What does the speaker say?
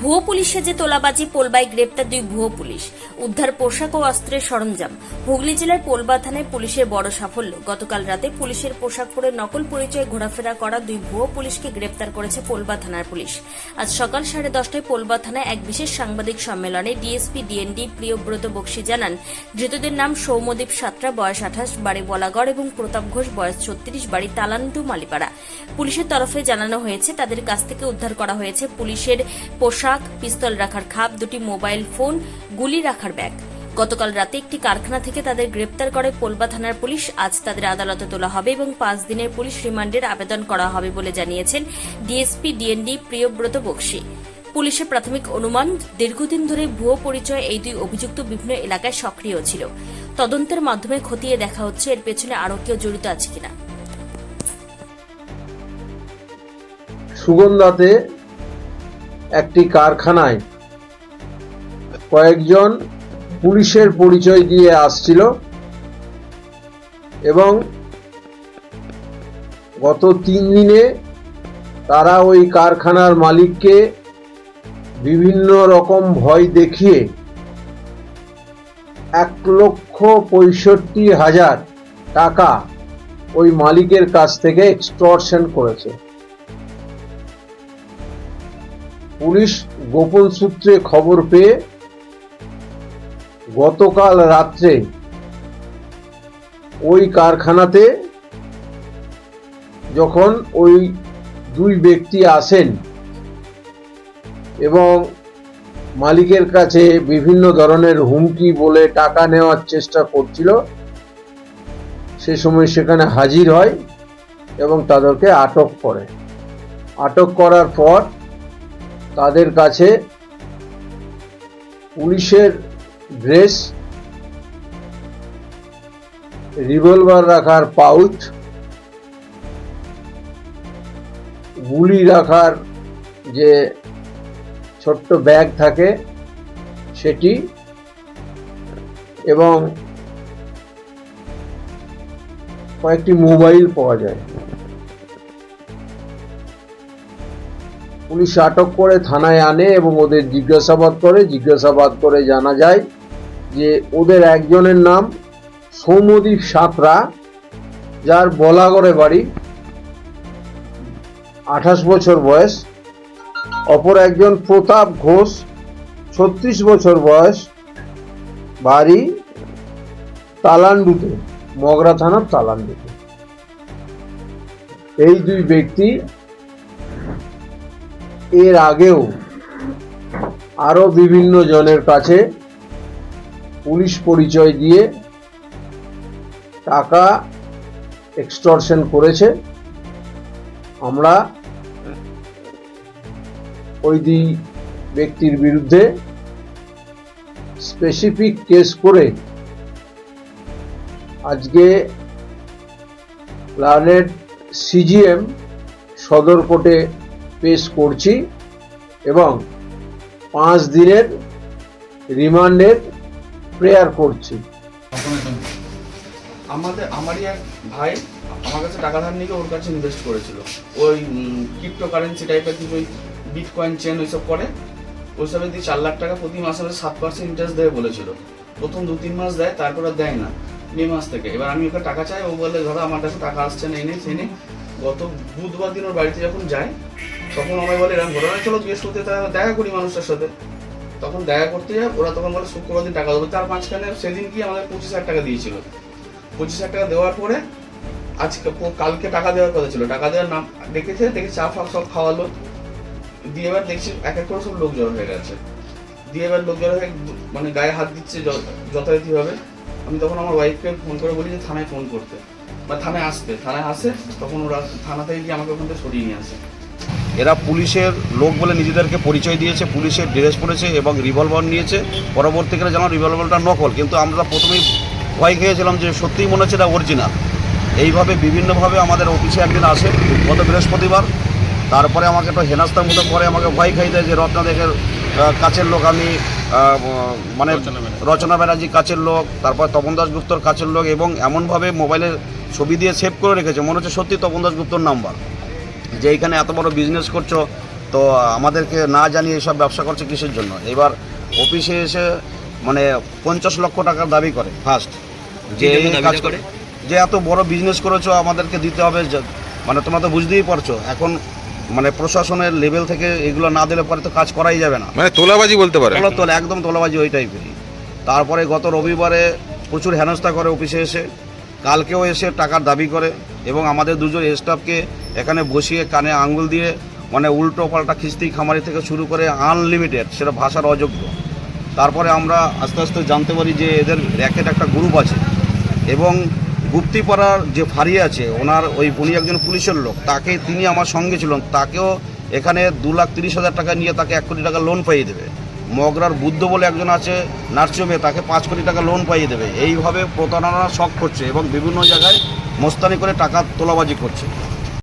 ভুয়ো পুলিশে যে তোলাবাজি, পোলবাই গ্রেপ্তার দুই ভুয়ো পুলিশ। উদ্ধার পোশাক ও অস্ত্রের সরঞ্জাম। হুগলি জেলার পোলবা থানায় পুলিশের বড় সাফল্য। গতকাল রাতে পুলিশের পোশাক পরে নকল পরিচয়ে ঘোরাফেরা করা দুই ভুয়ো পুলিশকে গ্রেপ্তার করেছে পোলবা থানার পুলিশ। আজ সকাল সাড়ে দশটায় পোলবা থানায় এক বিশেষ সাংবাদিক সম্মেলনে ডিএসপি, ডিএনডি প্রিয়ব্রত বক্সি জানান, ধৃতদের নাম সৌমদীপ সাতরা, বয়স আঠাশ, বাড়ি বলাগড় এবং প্রতাপ ঘোষ, বয়স ছত্রিশ, বাড়ি তালান্টু, মালিপাড়া। পুলিশের তরফে জানানো হয়েছে, তাদের কাছ থেকে উদ্ধার করা হয়েছে পুলিশের পোশাক পিস্তল রাখার খাপ, দুটি মোবাইল ফোন, গুলি রাখার ব্যাগ। গতকাল রাতে একটি কারখানা থেকে তাদের গ্রেপ্তার করে পোলবা থানার পুলিশ। আজ তাদের আদালতে তোলা হবে এবং পাঁচ দিনের পুলিশ রিমান্ডের আবেদন করা হবে বলে জানিয়েছেন ডিএসপি, ডিএনডি, প্রিয়ব্রত বক্সি। পুলিশের প্রাথমিক অনুমান, দীর্ঘদিন ধরে ভুয়ো পরিচয় এই দুই অভিযুক্ত বিভিন্ন এলাকায় সক্রিয় ছিল। তদন্তের মাধ্যমে খতিয়ে দেখা হচ্ছে এর পেছনে আরও কেউ জড়িত আছে কিনা। সুগন্ধাতে একটি কারখানায়। কয়েকজন পুলিশের পরিচয় দিয়ে আসছিল এবং গত তিন দিনে তারা ওই কারখানার মালিককে বিভিন্ন রকম ভয় দেখিয়ে এক লক্ষ পঁয়ষট্টি হাজার টাকা ওই মালিকের কাছ থেকে এক্সটর্শন করেছে। পুলিশ গোপন সূত্রে খবর পেয়ে গতকাল রাত্রে ওই কারখানাতে যখন ওই দুই ব্যক্তি আসেন এবং মালিকের কাছে বিভিন্ন ধরনের হুমকি বলে টাকা নেওয়ার চেষ্টা করছিল, সে সময় সেখানে হাজির হয় এবং তাদেরকে আটক করে। আটক করার পর তাদের কাছে পুলিশের ড্রেস, রিভলভার রাখার পাউচ, গুলি রাখার যে ছোট্ট ব্যাগ থাকে সেটি এবং কয়েকটি মোবাইল পাওয়া যায়। পুলিশ আটক করে থানায় আনে এবং ওদের জিজ্ঞাসাবাদ করে। জিজ্ঞাসাবাদ করে জানা যায় যে ওদের একজনের নাম সৌমদীপ সাঁতরা, যার বলাগড়ে বাড়ি আঠাশ বছর বয়স। অপর একজন প্রতাপ ঘোষ, ছত্রিশ বছর বয়স, বাড়ি তালান্ডুতে, মগরা থানার তালান্ডুতে। এই দুই ব্যক্তি এর আগেও আরও বিভিন্ন জনের কাছে পুলিশ পরিচয় দিয়ে টাকা এক্সটর্শন করেছে। আমরা ওই দুই ব্যক্তির বিরুদ্ধে স্পেসিফিক কেস করে আজকে লার্নেড সিজিএম সদর কোর্টে পেশ করছি এবং পাঁচ দিনের রিমান্ডের প্রেয়ার করছি। আমাদের আমারই এক ভাই আমার কাছে টাকা ধার নিয়ে ওর কাছে ইনভেস্ট করেছিল। ওই ক্রিপ্টো কারেন্সি টাইপের কিছু ওই বিটকয়েন চেন ওইসব করে। ওইসবে দিয়ে চার লাখ টাকা প্রতি মাসে সাত পার্সেন্ট ইন্টারেস্ট দেবে বলেছিল। প্রথম দু তিন মাস দেয়, তারপর দেয় না। মে মাস থেকে। এবার আমি ওকে টাকা চাই, ও বলে ধরো আমার কাছে টাকা আসছে না, এই নেই গত বুধবার দিন ওর বাড়িতে যখন যাই তখন আমায় বলে এরকম ঘটনা চলো বৃহস্পতি তাহলে দেখা করি মানুষটার সাথে। তখন দেখা করতে যায়, ওরা তখন বলে, শুক্রবার দিন টাকা দেবে। তার মাঝখানে সেদিন কি আমাদের পঁচিশ হাজার টাকা দিয়েছিল। পঁচিশ হাজার টাকা দেওয়ার পরে আজকে কালকে টাকা দেওয়ার কথা ছিল। টাকা দেওয়ার নাম দেখেছে, দেখে চা ফা সব খাওয়ালো। দিয়ে এবার দেখছি এক এক করে সব লোক জড়ো হয়ে গেছে। দিয়ে এবার লোক জড়ো হয়ে মানে গায়ে হাত দিচ্ছে যথারীতিভাবে। আমি তখন আমার ওয়াইফকে ফোন করে বলি যে, থানায় ফোন করতে। বা, থানায় আসতে। থানায় আসে, তখন ওরা থানা থেকে গিয়ে আমাকে ওখান থেকে সরিয়ে নিয়ে আসে। এরা পুলিশের লোক বলে নিজেদেরকে পরিচয় দিয়েছে পুলিশের ড্রেস পরেছে এবং রিভলভার নিয়েছে। পরবর্তীকালে জানাম রিভলভারটা নকল। কিন্তু আমরা প্রথমেই ভয় খেয়েছিলাম যে সত্যিই মনে হচ্ছে এটা অরিজিনাল এইভাবে বিভিন্নভাবে আমাদের অফিসে একদিন আসে গত বৃহস্পতিবার। তারপরে আমাকে একটা হেনাস্তার মতো পরে আমাকে ভয় খাই দেয় যে রত্নাদেকের আহ, কাছের লোক আমি মানে রচনা ব্যানার্জি। কাছের লোক তারপর তপন দাসগুপ্তর কাছের লোক এবং এমনভাবে মোবাইলের ছবি দিয়ে সেভ করে রেখেছে। মনে হচ্ছে সত্যি তপন দাসগুপ্তর নাম্বার যে এইখানে এত বড় বিজনেস করছ তো আমাদেরকে না জানিয়ে এসব ব্যবসা করছে কিসের জন্য? এবার অফিসে এসে মানে পঞ্চাশ লক্ষ টাকার দাবি করে ফার্স্ট যে কাজ করে? করে? যে এত বড় বিজনেস করেছ আমাদেরকে দিতে হবে মানে তোমরা তো বুঝতেই পারছ এখন মানে প্রশাসনের লেভেল থেকে এগুলো না দিলে পরে তো কাজ করাই যাবে না। মানে তোলাবাজি বলতে পারে। তোলা তোলা একদম তোলাবাজি ওই টাইপেরই তারপরে গত রবিবারে প্রচুর হেনস্থা করে অফিসে এসে কালকেও এসে টাকার দাবি করে এবং আমাদের দুজন স্টাফকে এখানে বসিয়ে কানে আঙ্গুল দিয়ে মানে উল্টো পাল্টা খিস্তি খামারি থেকে শুরু করে আনলিমিটেড সেটা ভাষার অযোগ্য। তারপরে আমরা আস্তে আস্তে জানতে পারি যে এদের র্যাকেট একটা গ্রুপ আছে এবং গুপ্তিপাড়ার যে ফাঁড়ি আছে, ওনার ওই উনি একজন পুলিশের লোক, তাকে তিনি আমার সঙ্গে ছিলেন, তাকেও এখানে দু লাখ তিরিশ হাজার টাকা নিয়ে তাকে এক কোটি টাকা লোন পাইয়ে দেবে। মগরার বুদ্ধ বলে একজন আছে নার্সিংহোমে তাকে পাঁচ কোটি টাকা লোন পাইয়ে দেবে। এইভাবে প্রতারণা শখ করছে এবং বিভিন্ন জায়গায় মোস্তানি করে টাকা তোলাবাজি করছে।